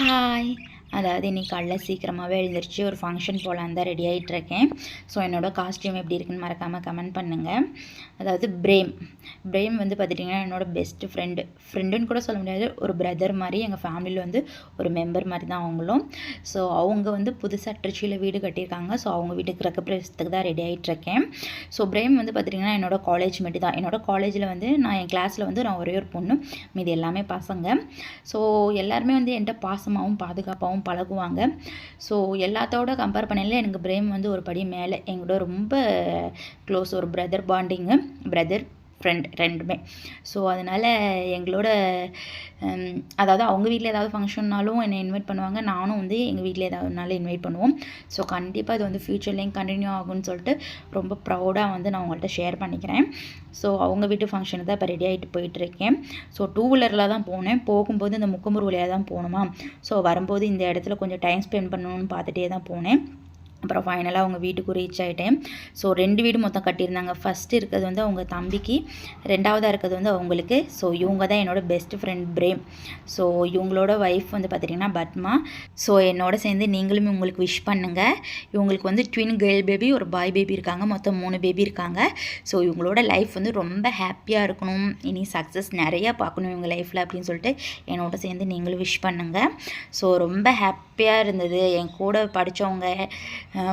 Hi. அதாவது இன்றைக்கி காலைல சீக்கிரமாகவே எழுந்திரிச்சு ஒரு ஃபங்க்ஷன் போகலான் தான் ரெடி ஆகிட்டு இருக்கேன் ஸோ என்னோடய காஸ்ட்யூம் எப்படி இருக்குன்னு மறக்காமல் கமெண்ட் பண்ணுங்கள் அதாவது பிரேம். பிரேம் வந்து பார்த்துட்டிங்கன்னா என்னோடய பெஸ்ட் ஃப்ரெண்டு ஃப்ரெண்டுன்னு கூட சொல்ல முடியாது ஒரு பிரதர் மாதிரி எங்கள் ஃபேமிலியில் வந்து ஒரு மெம்பர் மாதிரி தான் அவங்களும். ஸோ அவங்க வந்து புதுசாக திருச்சியில் வீடு கட்டியிருக்காங்க. ஸோ அவங்க வீட்டுக்கு கிரகப்பிரவேசத்துக்கு தான் ரெடி ஆகிட்டு இருக்கேன் ஸோ பிரேம் வந்து பார்த்திங்கன்னா என்னோடய காலேஜ் மட்டும் தான். என்னோட காலேஜில் வந்து நான் என் கிளாஸில் வந்து நான் ஒரே ஒரு பொண்ணு மீதி எல்லாமே பசங்க. ஸோ எல்லாருமே வந்து என்கிட்ட பாசமாகவும் பாதுகாப்பாகவும் பழகுவாங்க. ஸோ எல்லாத்தோட கம்பேர் பண்ணல எனக்கு பிரேம் வந்து ஒரு படி மேலே. எங்களோட ரொம்ப க்ளோஸ் ஒரு பிரதர் பாண்டிங்கு பிரதர் ஃப்ரெண்ட் ரெண்டுமே. ஸோ அதனால் எங்களோட அதாவது அவங்க வீட்டில் ஏதாவது ஃபங்க்ஷன்னாலும் என்னை இன்வைட் பண்ணுவாங்க. நானும் வந்து எங்கள் வீட்டில் ஏதாவதுனால இன்வைட் பண்ணுவோம். ஸோ கண்டிப்பாக இது வந்து ஃப்யூச்சர்லேயும் கண்டினியூ ஆகும்னு சொல்லிட்டு ரொம்ப ப்ரௌடாக வந்து நான் உங்கள்கிட்ட ஷேர் பண்ணிக்கிறேன். ஸோ அவங்க வீட்டு ஃபங்க்ஷனுக்கு தான் இப்போ ரெடி ஆகிட்டு போயிட்டுருக்கேன். ஸோ டூ வீலரில் தான் போனேன். போகும்போது இந்த முக்கம்பூர் வழியாக தான் போகணுமா? ஸோ வரும்போது இந்த இடத்துல கொஞ்சம் டைம் ஸ்பெண்ட் பண்ணணும்னு பார்த்துட்டே தான் போனேன். அப்புறம் ஃபைனலாக அவங்க வீட்டுக்கு ரீச் ஆகிட்டேன் ஸோ ரெண்டு வீடு மொத்தம் கட்டியிருந்தாங்க. ஃபஸ்ட்டு இருக்கிறது வந்து அவங்க தம்பிக்கு ரெண்டாவதாக இருக்கிறது வந்து அவங்களுக்கு. ஸோ இவங்க தான் என்னோட பெஸ்ட் ஃப்ரெண்ட் பிரேம். ஸோ இவங்களோட ஒய்ஃப் வந்து பார்த்திங்கன்னா பத்மா. ஸோ என்னோட சேர்ந்து நீங்களும் உங்களுக்கு விஷ் பண்ணுங்கள் இவங்களுக்கு வந்து ட்வின் கேர்ள் பேபி ஒரு பாய் பேபி இருக்காங்க. மொத்தம் மூணு பேபி இருக்காங்க. ஸோ இவங்களோட லைஃப் வந்து ரொம்ப ஹாப்பியாக இருக்கணும். இனி சக்ஸஸ் நிறையா பார்க்கணும் இவங்க லைஃப்பில் அப்படின்னு சொல்லிட்டு என்னோட சேர்ந்து நீங்களும் விஷ் பண்ணுங்கள் ஸோ ரொம்ப ஹாப்பியாக இருந்தது. என் கூட படித்தவங்க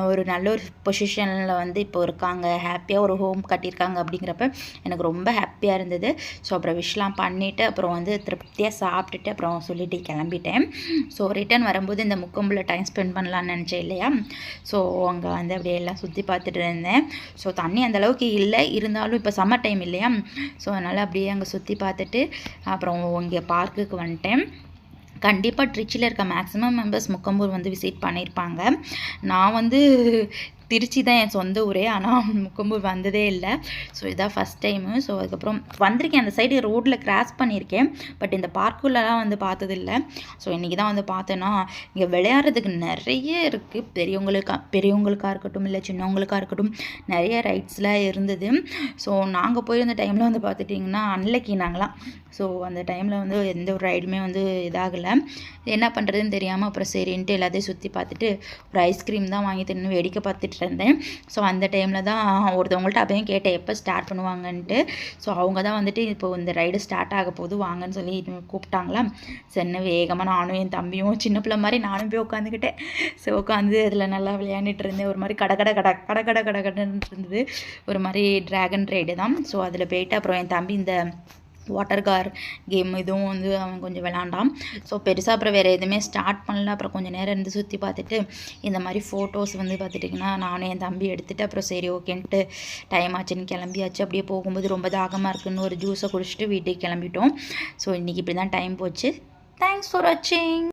ஒரு நல்ல ஒரு பொசிஷனில் வந்து இப்போ இருக்காங்க. ஹாப்பியாக ஒரு ஹோம் கட்டியிருக்காங்க அப்படிங்கிறப்ப எனக்கு ரொம்ப ஹாப்பியாக இருந்தது. ஸோ அப்புறம் விஷ்லாம் பண்ணிவிட்டு அப்புறம் வந்து திருப்தியாக சாப்பிட்டுட்டு அப்புறம் சொல்லிட்டு கிளம்பிட்டேன். ஸோ ரிட்டர்ன் வரும்போது இந்த முக்கம்பில் டைம் ஸ்பெண்ட் பண்ணலான்னு நினச்சேன் இல்லையா? ஸோ அங்கே வந்து அப்படியே எல்லாம் சுற்றி பார்த்துட்டு இருந்தேன். ஸோ தண்ணி அந்தளவுக்கு இல்லை. இருந்தாலும் இப்போ சம்மர் டைம் இல்லையா? ஸோ அதனால் அப்படியே அங்கே சுற்றி பார்த்துட்டு அப்புறம் இங்கே பார்க்குக்கு வந்துட்டேன். கண்டிப்பாக ட்ரிச்சியில் இருக்க மேக்ஸிமம் மெம்பர்ஸ் முக்கம்பூர் வந்து விசிட் பண்ணியிருப்பாங்க நான் வந்து திருச்சி தான் என் சொந்த ஊரே. ஆனால் முக்கம்பூர் வந்ததே இல்லை. ஸோ இதான் ஃபஸ்ட் டைமு ஸோ அதுக்கப்புறம் வந்திருக்கேன். அந்த சைடு ரோட்டில் கிராஸ் பண்ணியிருக்கேன். பட் இந்த பார்க்குள்ளலாம் வந்து பார்த்ததில்ல ஸோ இன்றைக்கி தான் வந்து பார்த்தேன்னா இங்கே விளையாடுறதுக்கு நிறைய இருக்குது பெரியவங்களுக்கா பெரியவங்களுக்காக இருக்கட்டும் இல்லை சின்னவங்களுக்காக இருக்கட்டும் நிறைய ரைட்ஸ்லாம் இருந்தது. ஸோ நாங்கள் போயிருந்த டைமில் வந்து பார்த்துட்டிங்கன்னா அன்லக்கி நாங்களாம் ஸோ அந்த டைமில் வந்து எந்த ஒரு ரைடுமே வந்து இதாகலை. என்ன பண்ணுறதுன்னு தெரியாமல் அப்புறம் சரின்ட்டு எல்லாத்தையும் சுற்றி பார்த்துட்டு ஒரு ஐஸ்கிரீம் தான் வாங்கி தின்னு வேடிக்கை பார்த்துட்டு இருந்தேன். ஸோ அந்த டைமில் தான் ஒருத்தவங்கள்ட்ட அப்பயும் கேட்டேன் எப்போ ஸ்டார்ட் பண்ணுவாங்கன்ட்டு. ஸோ அவங்க தான் வந்துட்டு இப்போ இந்த ரைடு ஸ்டார்ட் ஆக போது வாங்கன்னு சொல்லி கூப்பிட்டாங்களா? சென்ன வேகமாக நானும் என் தம்பியும் சின்ன பிள்ளை மாதிரி நானும் போய் உட்காந்துக்கிட்டேன் ஸோ உட்காந்து அதில் நல்லா விளையாண்டுட்டு இருந்தேன். ஒரு மாதிரி கட கட கட கட கட கட கடன்னு இருந்தது. ஒரு மாதிரி ட்ராகன் ரைடு தான். ஸோ அதில் போயிட்டு அப்புறம் என் தம்பி இந்த வாட்டர் கார் கேம் இதுவும் வந்து அவன் கொஞ்சம் விளாண்டான். ஸோ பெருசாக அப்புறம் வேறு எதுவுமே ஸ்டார்ட் பண்ணல. அப்புறம் கொஞ்சம் நேரம் இருந்து சுற்றி பார்த்துட்டு இந்த மாதிரி ஃபோட்டோஸ் வந்து பார்த்துட்டிங்கன்னா நானும் என் தம்பி எடுத்துகிட்டு அப்புறம் சரி ஓகேன்ட்டு டைம் ஆச்சுன்னு கிளம்பியாச்சு. அப்படியே போகும்போது ரொம்ப தாகமாக இருக்குன்னு ஒரு ஜூஸை குடிச்சிட்டு வீட்டுக்கு கிளம்பிட்டோம். ஸோ இன்றைக்கி இப்படி தான் டைம் போச்சு. தேங்க்ஸ் ஃபார் வாட்சிங்